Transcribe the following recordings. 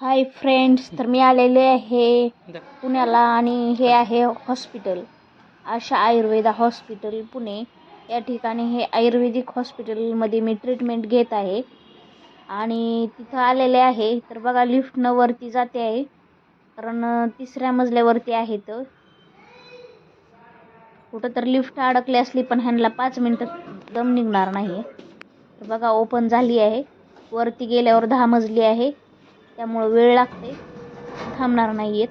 Hi friends तर मी आलेले आहे पुण्याला आणि हे आहे हॉस्पिटल आशा आयुर्वेदा हॉस्पिटल पुणे. या ठिकाणी हे आयुर्वेदिक हॉस्पिटलमध्ये मी ट्रीटमेंट घेत आहे. आणि तिथं आलेले आहे. तर बघा लिफ्टनं वरती जाते आहे. कारण तिसऱ्या मजल्यावरती आहेत कुठं तर लिफ्ट अडकली असली पण ह्यांना पाच मिनटं दम निघणार नाही. तर बघा ओपन झाली आहे. वरती गेल्यावर दहा मजली आहे. त्यामुळं वेळ लागते. थांबणार नाही आहेत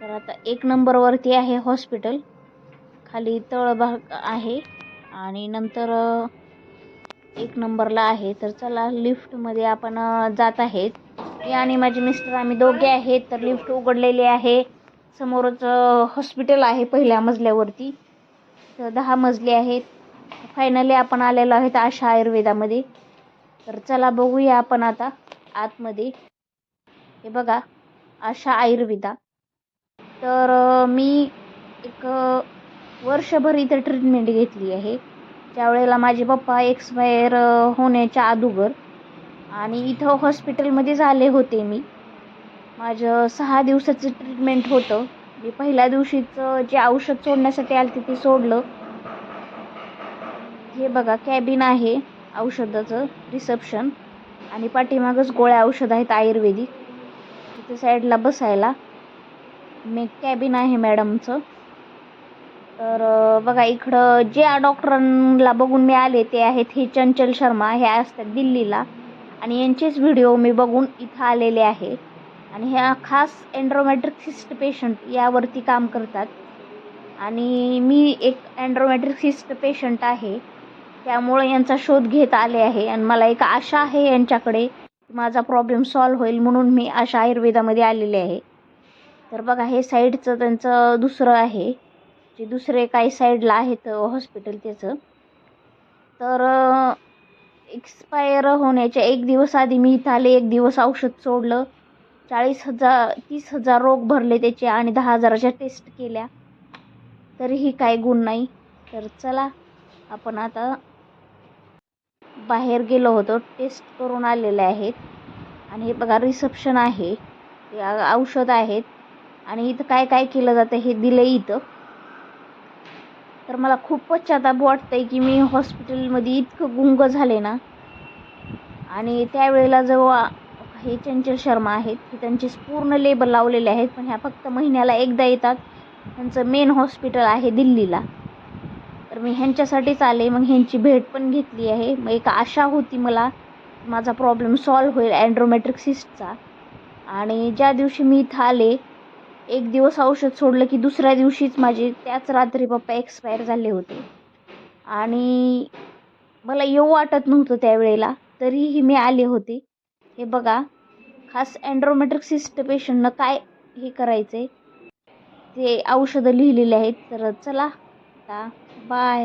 तर आता एक नंबरवरती आहे हॉस्पिटल. खाली तळभाग आहे आणि नंतर एक नंबरला आहे. तर चला लिफ्टमध्ये आपण जात आहेत. मी आणि माझे मिस्टर आम्ही दोघे आहेत. तर लिफ्ट उघडलेली आहे. समोरच हॉस्पिटल आहे पहिल्या मजल्यावरती. तर दहा मजले आहेत. फायनली आपण आलेलो आहेत आशा आयुर्वेदामध्ये. तर चला बघूया आपण आता. आतमध्ये. हे बघा आशा आयुर्वेदा. तर मी एक वर्षभर इथं ट्रीटमेंट घेतली आहे. त्यावेळेला माझे पप्पा एक्सपायर होण्याच्या अगोदर आणि इथं हॉस्पिटलमध्ये झाले होते मी. माझं सहा दिवसाचं ट्रीटमेंट होतं. मी पहिल्या दिवशीचं जे औषध सोडण्यासाठी आलं ते सोडलं. हे बघा कॅबिन आहे औषधाचं रिसेप्शन आणि पाठीमागच गोळ्या औषध आहेत आयुर्वेदिक. तिथे साईडला बसायला मी कॅबिन आहे मॅडमचं तर बघा इकडं ज्या डॉक्टरांना बघून मी आले ते आहेत हे चंचल शर्मा हे असतात दिल्लीला. आणि यांचेच व्हिडिओ मी बघून इथं आलेले आहे. आणि ह्या खास अँड्रोमॅट्रिक सिस्ट पेशंट यावरती काम करतात. आणि मी एक अँड्रोमॅट्रिक सिस्ट पेशंट आहे. त्यामुळे यांचा शोध घेत आले आहे. आणि मला एक आशा आहे यांच्याकडे माझा प्रॉब्लेम सॉल्व्ह होईल म्हणून मी आशा आयुर्वेदामध्ये आलेले आहे. तर बघा हे साईडचं त्यांचं दुसरं आहे. जे दुसरे काही साईडला आहेत हॉस्पिटल त्याचं. तर एक्सपायर होण्याच्या एक दिवस आधी मी इथं आले. एक दिवस औषध सोडलं. चाळीस हजार तीस हजार रोग भरले त्याचे आणि दहा हजाराच्या टेस्ट केल्या. तरीही काही गुण नाही. तर चला आपण आता बाहेर गेलो होतो टेस्ट करून आलेले आहेत. आणि हे बघा रिसेप्शन आहे. हे औषध आहेत. आणि इथं काय काय केलं जातं हे दिलं इथं. तर मला खूप पश्चाताप वाटतंय की मी हॉस्पिटलमध्ये इतकं गुंग झाले ना. आणि त्यावेळेला जेव्हा हे चंचल शर्मा आहेत. हे त्यांचे पूर्ण लेबल लावलेले आहेत. पण ह्या फक्त महिन्याला एकदा येतात. त्यांचं मेन हॉस्पिटल आहे दिल्लीला. मी ह्यांच्यासाठीच आले मग ह्यांची भेट पण घेतली आहे. मग एक आशा होती मला माझा प्रॉब्लेम सॉल्व होईल अँड्रोमॅट्रिक सिस्टचा आणि ज्या दिवशी मी इथं आले एक दिवस औषध सोडलं की दुसऱ्या दिवशीच माझे त्याच रात्री पप्पा एक्सपायर झाले होते. आणि मला येऊ वाटत नव्हतं त्यावेळेला तरीही मी आले होते. हे बघा खास अँड्रोमॅट्रिक सिस्ट पेशंटनं काय हे करायचं आहे ते औषधं लिहिलेले आहेत तर चला आता Bye.